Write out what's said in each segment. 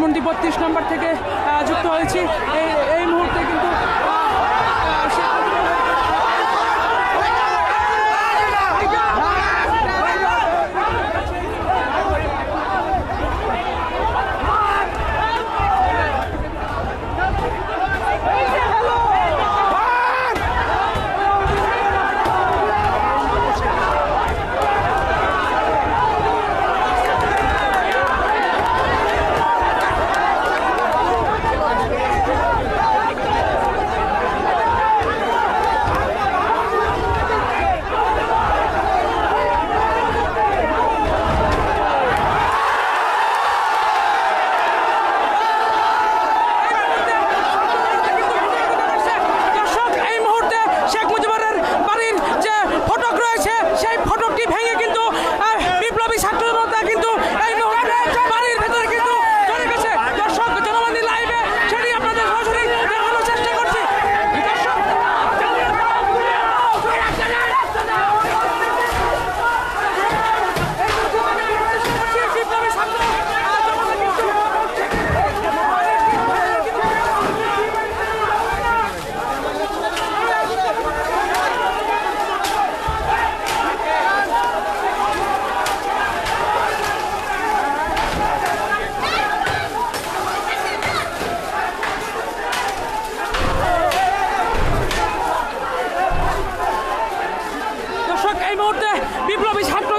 ধানমন্ডি বত্রিশ নম্বর থেকে যুক্ত হয়েছি। এই এই মুহূর্তে কিন্তু বিপ্লবী ছাত্র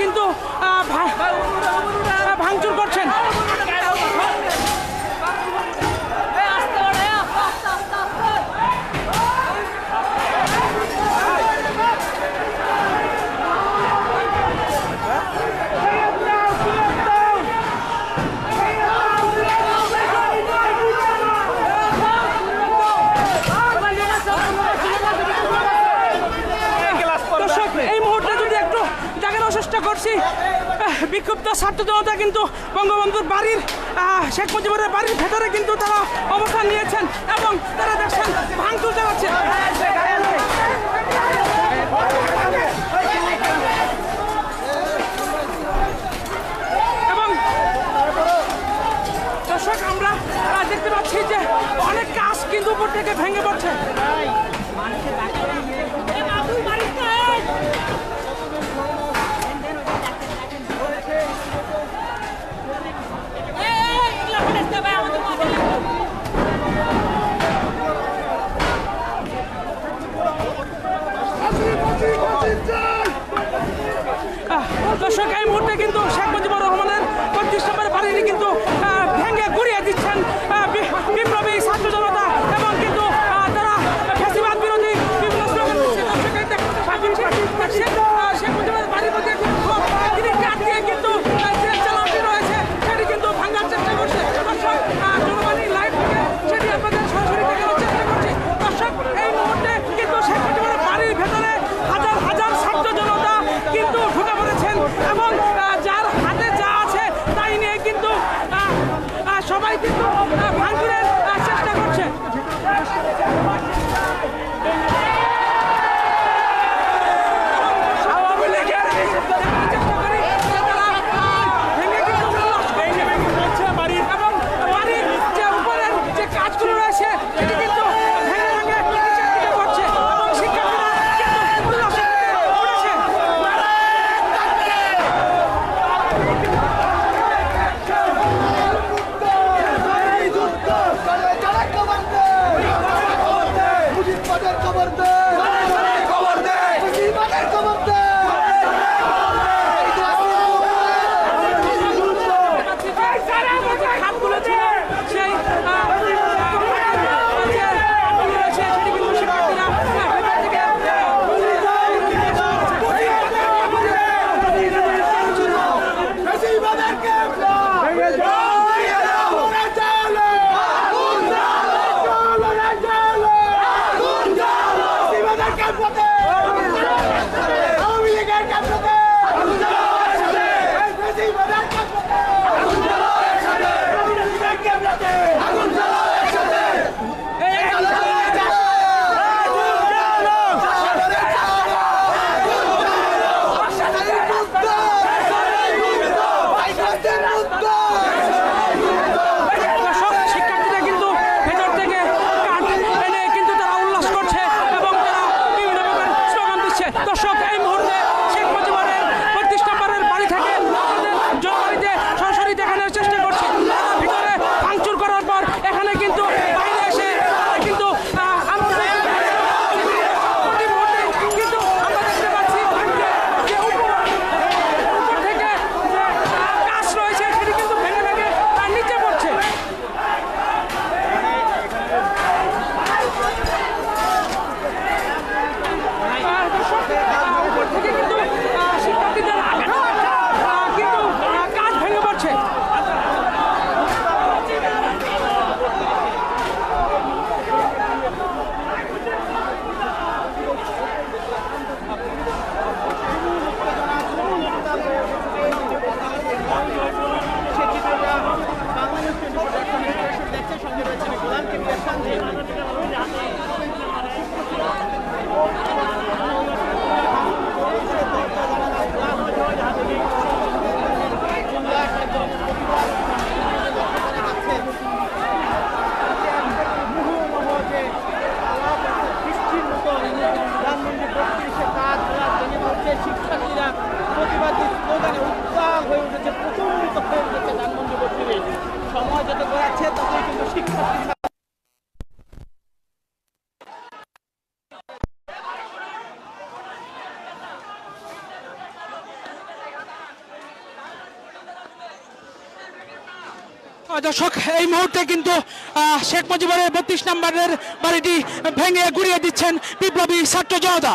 কিন্তু ভাঙচুর করছেন। বিক্ষুব্ধ ছাত্র জনতা কিন্তু বঙ্গবন্ধুর বাড়ির শেখ মুজিবুরের বাড়ির ভেতরে কিন্তু তারা অবস্থান নিয়েছেন এবং তারা দেখছেন ভাঙচুর চালাচ্ছে। দর্শক, আমরা দেখতে পাচ্ছি যে অনেক কাজ কিন্তু উপর থেকে ভেঙে পড়ছে। কিন্তু শেখ মুজিবুর রহমানের পঁচিশ নম্বরের বাড়িটি কিন্তু দর্শক এই মুহূর্তে কিন্তু আহ, শেখ মুজিবুরের বত্রিশ নম্বরের বাড়িটি ভেঙে গুড়িয়ে দিচ্ছেন বিপ্লবী ছাত্র জনতা।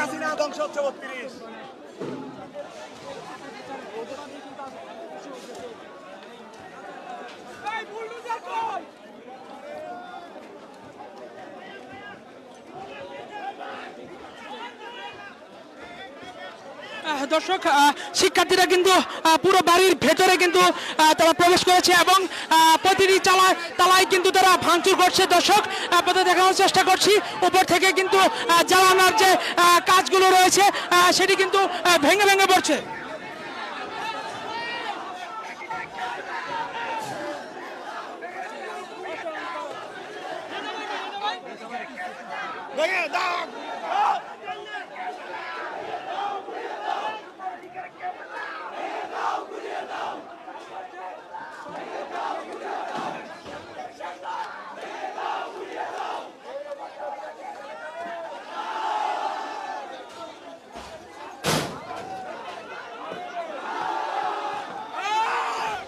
হাসিনা ধ্বংস হচ্ছে বত্রিশ। দর্শক শিক্ষার্থীরা কিন্তু পুরো বাড়ির ভেতরে কিন্তু তারা প্রবেশ করেছে এবং প্রতিটি চালা তালায় কিন্তু তারা ভাঙচুর করছে। দর্শক আপনাদের দেখানোর চেষ্টা করছি। উপর থেকে কিন্তু জ্বালানোর যে কাজগুলো রয়েছে সেটি কিন্তু ভেঙে ভেঙে পড়ছে। ভেঙে দাও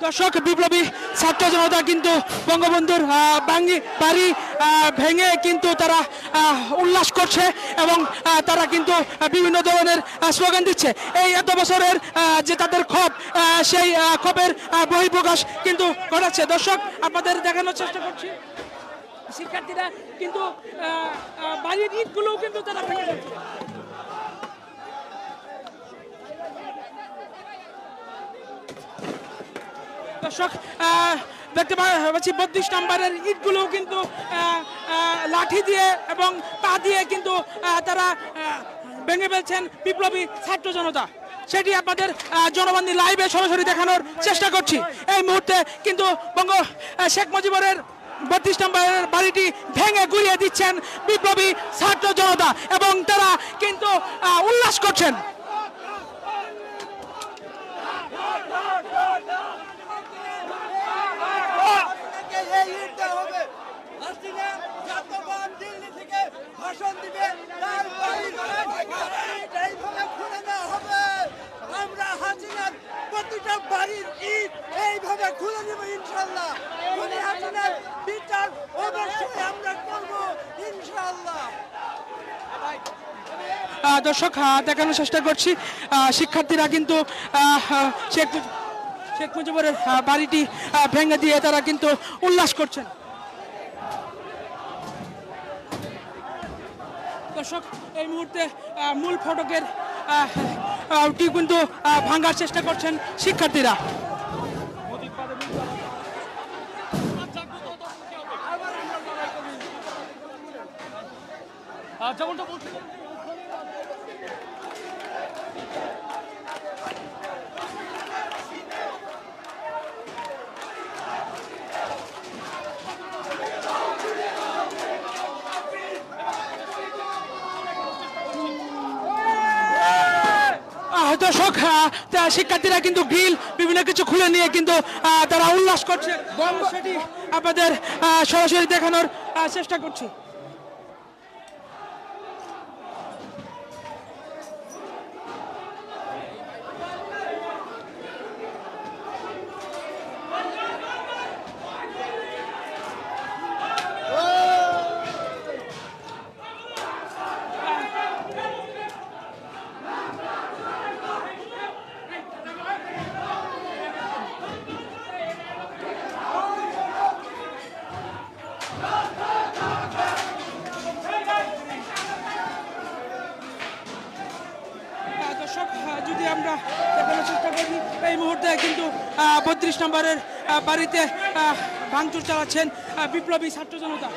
দর্শক, বিপ্লবী ছাত্র জনতা কিন্তু বঙ্গবন্ধুর বাঙ্গি বাড়ি ভেঙে কিন্তু তারা উল্লাস করছে এবং তারা কিন্তু বিভিন্ন ধরনের স্লোগান দিচ্ছে। এই এত বছরের যে তাদের ক্ষোভ সেই ক্ষোভের বহিঃপ্রকাশ কিন্তু ঘটাচ্ছে। দর্শক, আপনাদের দেখানোর চেষ্টা করছি। শিক্ষার্থীরা কিন্তু বাড়ির ইটগুলোও কিন্তু তারা ভেঙে যাচ্ছে দর্শক দেখতে পাচ্ছি বত্রিশ নম্বরের ইটগুলোও কিন্তু লাঠি দিয়ে এবং পা দিয়ে কিন্তু তারা ভেঙে ফেলছেন বিপ্লবী ছাত্র জনতা। সেটি আপনাদের আহ, জনবান্ধি লাইভে সরাসরি দেখানোর চেষ্টা করছি। এই মুহূর্তে কিন্তু বঙ্গ শেখ মুজিবুরের বত্রিশ নম্বরের বাড়িটি ভেঙে গুড়িয়ে দিচ্ছেন বিপ্লবী ছাত্র জনতা এবং তারা কিন্তু উল্লাস করছেন থেকে এই ঈদটা হবে হাসিনা যতক্ষণ দিল্লি থেকে ভাষণ দিবে, তার এইভাবে খুলে দেওয়া হবে। আমরা প্রতিটা বাড়ির ঈদ এইভাবে খুলে দেব ইনশাল্লাহ বিচার অবশ্যই আমরা করব ইনশাল্লাহ দর্শক দেখানোর চেষ্টা করছি। শিক্ষার্থীরা কিন্তু শেখ শেখ মুজিবুরের বাড়িটি ভেঙে দিয়ে তারা কিন্তু উল্লাস করছেন। দর্শক এই মুহূর্তে মূল ফটকের টি কিন্তু ভাঙার চেষ্টা করছেন শিক্ষার্থীরা। আহ, দর্শক শিক্ষার্থীরা কিন্তু গ্রিল বিভিন্ন কিছু খুলে নিয়ে কিন্তু তারা উল্লাস করছে। আপনাদের সরাসরি দেখানোর চেষ্টা করছি আহ, দর্শক আহ, যদি আমরা দেখানোর চেষ্টা করি এই মুহূর্তে কিন্তু বত্রিশ নম্বরের বাড়িতে ভাঙচুর চালাচ্ছেন বিপ্লবী ছাত্র জনতা।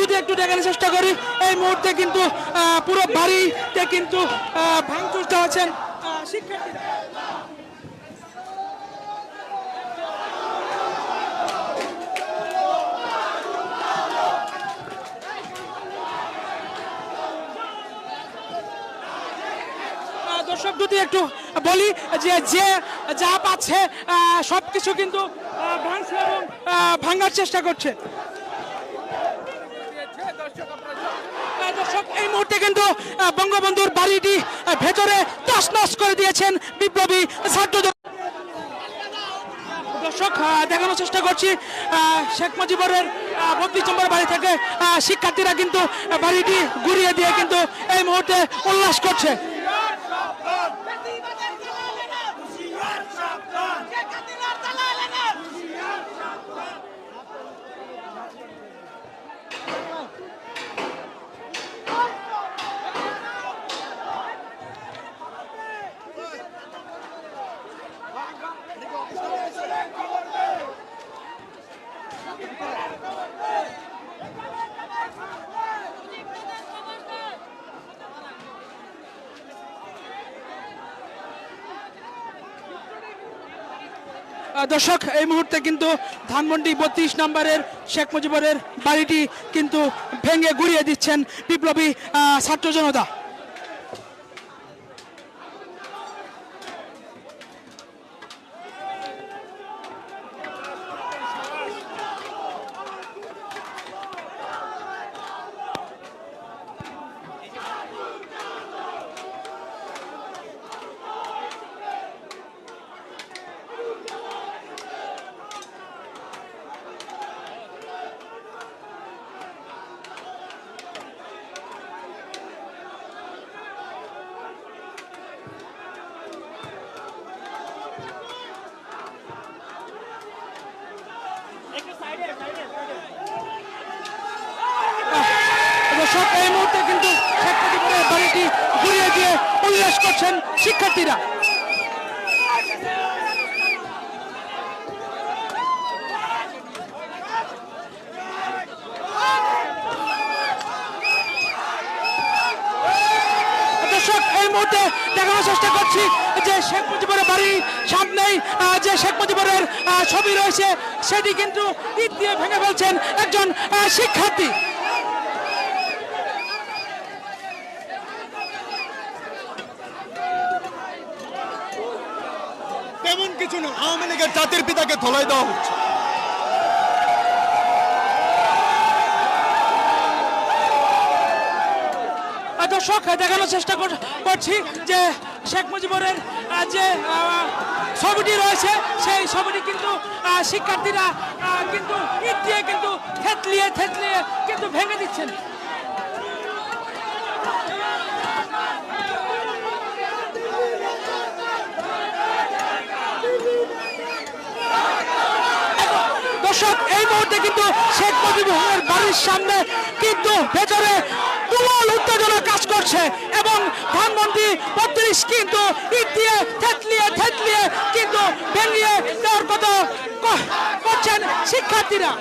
যদি একটু দেখানোর চেষ্টা করি, এই মুহূর্তে কিন্তু পুরো বাড়িতে কিন্তু ভাঙচুর চালাচ্ছেন শিক্ষার্থীরা। যদি একটু বলি যে যে যা পাচ্ছে সব কিছু কিন্তু ভাঙছে এবং ভাঙার চেষ্টা করছে। দর্শক, এই মুহূর্তে কিন্তু বঙ্গবন্ধুর বাড়িটি ভেতরে তছনছ করে দিয়েছেন বিপ্লবী ছাত্র দর্শক দেখানোর চেষ্টা করছি শেখ মুজিবুরের বত্রিশ নম্বর বাড়ি থেকে শিক্ষার্থীরা কিন্তু বাড়িটি ঘুরিয়ে দিয়ে কিন্তু এই মুহূর্তে উল্লাস করছে। দর্শক, এই মুহূর্তে কিন্তু ধানমন্ডি বত্রিশ নম্বরের শেখ মুজিবরের বাড়িটি কিন্তু ভেঙে গুড়িয়ে দিচ্ছেন বিপ্লবী ছাত্র জনতা দর্শক এই মুহূর্তে কিন্তু শেখ মুজিবুরের বাড়িটি ঘুরিয়ে দিয়ে উল্লাস করছেন শিক্ষার্থীরা। এই মুহূর্তে দেখানোর চেষ্টা করছি যে শেখ মুজিবুরের বাড়ির সামনেই যে শেখ মুজিবুরের ছবি রয়েছে, সেটি কিন্তু ইট দিয়ে ভেঙে ফেলছেন একজন শিক্ষার্থী তেমন কিছু না জাতির পিতাকে ধলাই দেওয়া হচ্ছে। চেষ্টা কর- করছি যে শেখ মুজিবুরের যে রয়েছে, সেই কিন্তু শিক্ষার্থীরা কিন্তু দিয়ে কিন্তু কিন্তু ভেঙে দিচ্ছেন। দর্শক, এই মুহূর্তে কিন্তু শেখ মুজিবুর বাড়ির সামনে কিন্তু ভেতরে তুমুল উত্তেজনা কাজ করছে এবং ধানমন্ত্রী বত্রিশ কিন্তু ইট দিয়ে থেতলিয়ে থেতলিয়ে কিন্তু ভেঙিয়ে দেওয়ার কথা করছেন শিক্ষার্থীরা।